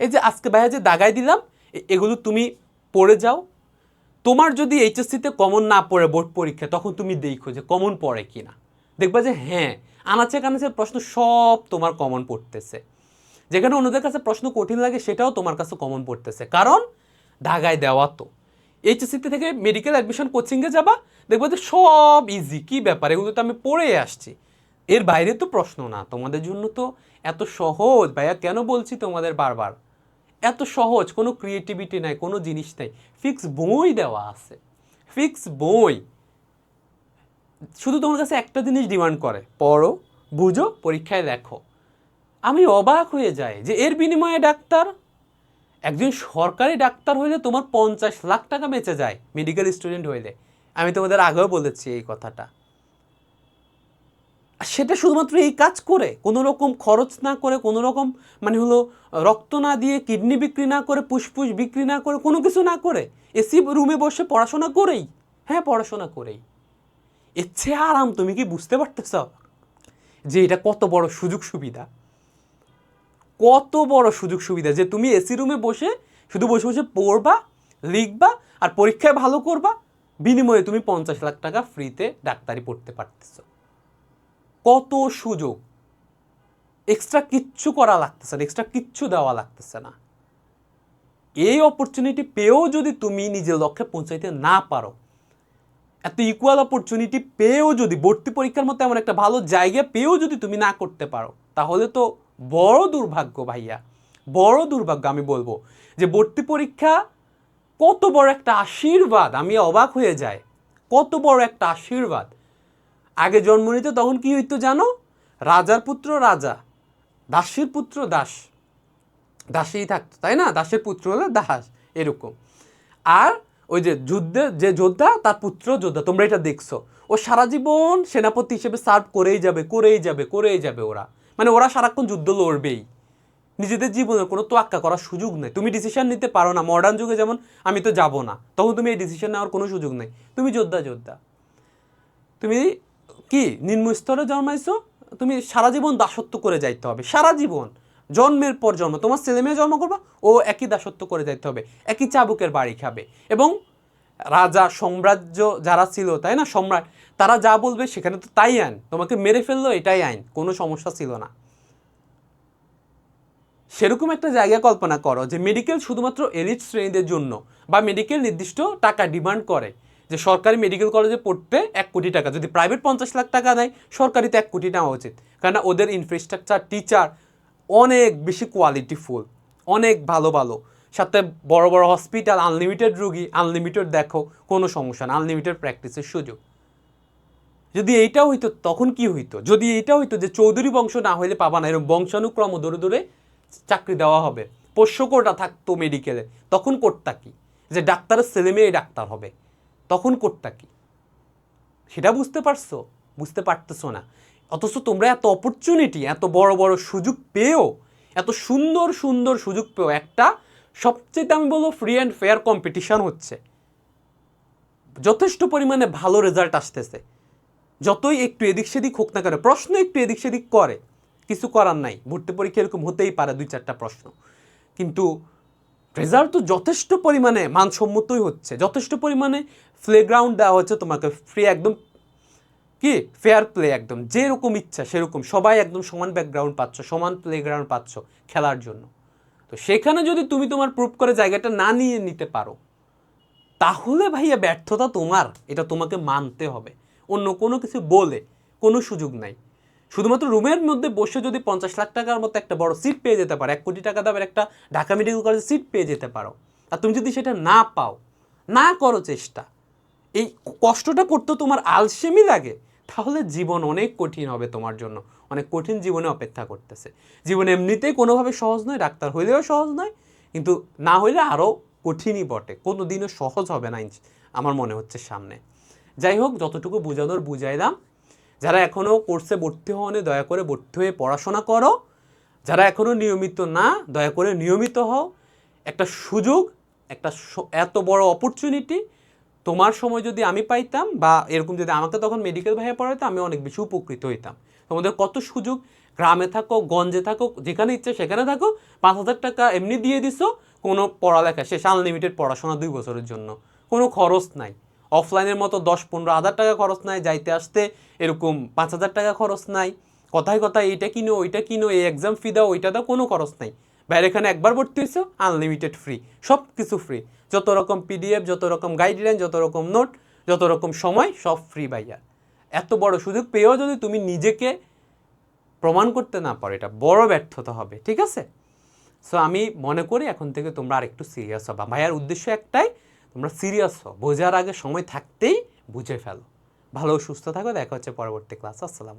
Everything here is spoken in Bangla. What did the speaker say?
এই যে আজকে ভাইয়া যে দাগাই দিলাম এগুলো তুমি পড়ে যাও। তোমার যদি এইচএসসিতে কমন না পড়ে বোর্ড পরীক্ষা, তখন তুমি দেখো যে কমন পড়ে কিনা। দেখবা যে হ্যাঁ আনাচে কানাচের প্রশ্ন সব তোমার কমন পড়তেছে। যেখানে অন্যদের কাছে প্রশ্ন কঠিন লাগে, সেটাও তোমার কাছে কমন পড়তেছে। কারণ ঢাকায় দেওয়া তো। এইচএসসিতে থেকে মেডিকেল অ্যাডমিশন কোচিংয়ে যাবা, দেখবা যে সব ইজি কি ব্যাপার? এগুলো তো আমি পড়ে আসছি। এর বাইরে তো প্রশ্ন না। তোমাদের জন্য তো এত সহজ। ভাইয়া কেন বলছি তোমাদের বারবার? এত সহজ, কোনো ক্রিয়েটিভিটি নাই, কোনো জিনিস নাই। ফিক্স বই দেওয়া আছে। ফিক্স বই। শুধু তোমার কাছে একটা জিনিস ডিমান্ড করে, পড়ো, বুঝো, পরীক্ষায় দেখো। আমি অবাক হয়ে যাই যে এর বিনিময়ে ডাক্তার, একজন সরকারি ডাক্তার হইলে তোমার পঞ্চাশ লাখ টাকা বেঁচে যায় মেডিকেল স্টুডেন্ট হইলে। আমি তোমাদের আগেও বলেছি এই কথাটা। সেটা শুধুমাত্র এই কাজ করে কোনো রকম খরচ না করে কোনো রকম মানে হলো রক্ত না দিয়ে কিডনি বিক্রি না করে পুষ্পুষ বিক্রি না করে, কোনো কিছু না করে, এসি রুমে বসে পড়াশোনা করেই হ্যাঁ পড়াশোনা করেই। এর চেয়ে আরাম তুমি কি বুঝতে পারতেছ যে এটা কত বড় সুযোগ সুবিধা? কত বড় সুযোগ সুবিধা যে তুমি এসি রুমে বসে শুধু বসে বসে পড়বা, লিখবা আর পরীক্ষায় ভালো করবা, বিনিময়ে তুমি পঞ্চাশ লাখ টাকা ফ্রিতে ডাক্তারি পড়তে পারতেছো। কত সুযোগ? এক্সট্রা কিচ্ছু করা লাগতেছে না এক্সট্রা কিচ্ছু দেওয়া লাগতেছে না। এই অপরচুনিটি পেয়েও যদি তুমি নিজের লক্ষ্যে পৌঁছাইতে না পারো, এত ইকুয়াল অপরচুনিটি পেয়েও যদি, ভর্তি পরীক্ষার মতো এমন একটা ভালো জায়গা পেয়েও যদি তুমি না করতে পারো, তাহলে তো বড় দুর্ভাগ্য ভাইয়া, বড় দুর্ভাগ্য আমি বলব যে ভর্তি পরীক্ষা কত বড় একটা আশীর্বাদ, আমি অবাক হয়ে যাই, কত বড় একটা আশীর্বাদ। আগে জন্ম নিত, তখন কি হইতো জানো? রাজার পুত্র রাজা, দাসীর পুত্র দাস। দাসেই থাকতো, তাই না? দাসের পুত্র হলে দাস, এরকম। আর ওই যে যুদ্ধে, যে যোদ্ধা, তার পুত্র যোদ্ধা, তোমরা এটা দেখছ। ও সারা জীবন সেনাপতি হিসেবে সার্ভ করেই যাবে করেই যাবে করেই যাবে ওরা। মানে ওরা সারাক্ষণ যুদ্ধ লড়বেই। নিজেদের জীবনে কোনো তোয়াক্কা করার সুযোগ নেই। তুমি ডিসিশন নিতে পারো না। মডার্ন যুগে যেমন আমি তো যাব না, তখন তুমি এই ডিসিশন নেওয়ার কোনো সুযোগ নেই। তুমি যোদ্ধা যোদ্ধা। তুমি কি? নিম্ন স্তরে জন্মাইছো? তুমি সারা জীবন দাসত্ব করে যাইতে হবে। সারা জীবন। জন্মের পর জন্ম। তোমার ছেলে মেয়ে জন্ম করবা, ও একই দাসত্ব করে যাইতে হবে। একই চাবুকের বাড়ি খাবে। এবং রাজা, সাম্রাজ্য যারা ছিল, তাই না? সম্রাট, তারা যা বলবে সেখানে তো তাই আইন। তোমাকে মেরে ফেলল, এটাই আইন। কোনো সমস্যা ছিল না। সেরকম একটা জায়গা কল্পনা করো যে মেডিকেল শুধুমাত্র এলিট শ্রেণীদের জন্য বা মেডিকেল নির্দিষ্ট টাকা ডিমান্ড করে। যে সরকারি মেডিকেল কলেজে পড়তে এক কোটি টাকা, যদি প্রাইভেট পঞ্চাশ লাখ টাকা নেয় সরকারিতে এক কোটি নেওয়া উচিত। কেননা ওদের ইনফ্রাস্ট্রাকচার টিচার অনেক বেশি কোয়ালিটিফুল অনেক ভালো ভালো। সাথে বড় বড় হসপিটাল আনলিমিটেড রুগী আনলিমিটেড দেখো, কোনো সমস্যা না আনলিমিটেড প্র্যাকটিসের সুযোগ। যদি এইটা হইতো, তখন কি হইতো? যদি এইটা হইতো যে চৌধুরী বংশ না হইলে পাবা না এরকম বংশানুক্রম ধরে ধরে চাকরি দেওয়া হবে। পোষ্যকোটা থাকতো মেডিকেলে তখন করতা কি? যে ডাক্তারের ছেলে মেয়ে ডাক্তার হবে। তখন করতা কি? সেটা বুঝতে পারছ? বুঝতে পারতেছো না। অথচ তোমরা এত অপরচুনিটি এত বড় বড় সুযোগ পেয়েও, এত সুন্দর সুন্দর সুযোগ পেয়েও একটা সবচেয়ে আমি বলব ফ্রি অ্যান্ড ফেয়ার কম্পিটিশান হচ্ছে। যথেষ্ট পরিমাণে ভালো রেজাল্ট আসতেছে। যতই একটু এদিক সেদিক হোক না কেন, প্রশ্ন একটু এদিক সেদিক করে। কিছু করার নাই। ভর্তি পরীক্ষা এরকম হতেই পারে, দুই, চারটা প্রশ্ন। কিন্তু রেজাল্ট তো যথেষ্ট পরিমাণে মানসম্মতই হচ্ছে। যথেষ্ট পরিমাণে প্লেগ্রাউন্ড দেওয়া হচ্ছে তোমাকে ফ্রি একদম কি? ফেয়ার প্লে একদম। যেরকম ইচ্ছা, সেরকম। সবাই একদম সমান ব্যাকগ্রাউন্ড পাচ্ছ, সমান প্লেগ্রাউন্ড পাচ্ছ খেলার জন্য। তো সেখানে যদি তুমি তোমার প্রুভ করে জায়গাটা না নিয়ে নিতে পারো, তাহলে ভাইয়া ব্যর্থতা তোমার। এটা তোমাকে মানতে হবে। অন্য কোনো কিছু বলে কোনো সুযোগ নাই। শুধুমাত্র রুমের মধ্যে বসে যদি পঞ্চাশ লাখ টাকার মতো একটা বড় সিট পেয়ে যেতে পারো, এক কোটি টাকা দামের একটা ঢাকা মেডিকেল কলেজে সিট পেয়ে যেতে পারো। আর তুমি যদি সেটা না পাও, না করো চেষ্টা এই কষ্টটা করতে তোমার আলসেমি লাগে, তাহলে জীবন অনেক কঠিন হবে তোমার জন্য। অনেক কঠিন জীবনে অপেক্ষা করতেছে। জীবন এমনিতেই কোনোভাবে সহজ নয়, ডাক্তার হইলেও সহজ নয়, কিন্তু না হইলে আরও কঠিনই বটে। কোনো দিনও সহজ হবে না আমার মনে হচ্ছে সামনে। যাই হোক, যতটুকু বোঝানোর বুঝাইলাম। যারা এখনও কোর্সে ভর্তি হওয়ানি দয়া করে ভর্তি হয়ে পড়াশোনা করো। যারা এখনও নিয়মিত না, দয়া করে নিয়মিত হও। একটা সুযোগ, একটা এত বড় অপরচুনিটি তোমার সময় যদি আমি পাইতাম বা এরকম যদি আমাকে তখন মেডিকেল ভাইয়া পড়াইতো, আমি অনেক বেশি উপকৃত হইতাম। তোমাদের কত সুযোগ? গ্রামে থাকো, গঞ্জে থাকো, যেখানে ইচ্ছে সেখানে থাকো, পাঁচ হাজার টাকা এমনি দিয়ে দিছো, কোনো পড়ালেখা শেষ আনলিমিটেড পড়াশোনা দুই বছরের জন্য। কোনো খরচ নাই। অফলাইনের মতো দশ, পনেরো হাজার টাকা খরচ নাই, যাইতে আসতে এরকম পাঁচ হাজার টাকা খরচ নাই। কথায় কথায় এইটা কিনো, ওইটা কিনো, এই এক্সাম ফি দাও, ওইটা দাও, কোনো খরচ নাই। বাইরে এখানে একবার ভর্তি হয়েছো আনলিমিটেড ফ্রি সব কিছু ফ্রি যত রকম পিডিএফ যত রকম গাইডলাইন যত রকম নোট যত রকম সময়, সব ফ্রি ভাইয়া। এত বড় সুযোগ পেয়েও যদি তুমি নিজেকে প্রমাণ করতে না পারো, এটা বড় ব্যর্থতা হবে, ঠিক আছে? সো আমি মনে করি এখন থেকে তোমরা আরেকটু সিরিয়াস হবা। ভাইয়ার উদ্দেশ্য একটাই, তোমরা সিরিয়াস হও। বোঝার আগে সময় থাকতেই বুঝে ফেলো। ভালো, সুস্থ থাকো। দেখা হচ্ছে পরবর্তী ক্লাস আসসালাম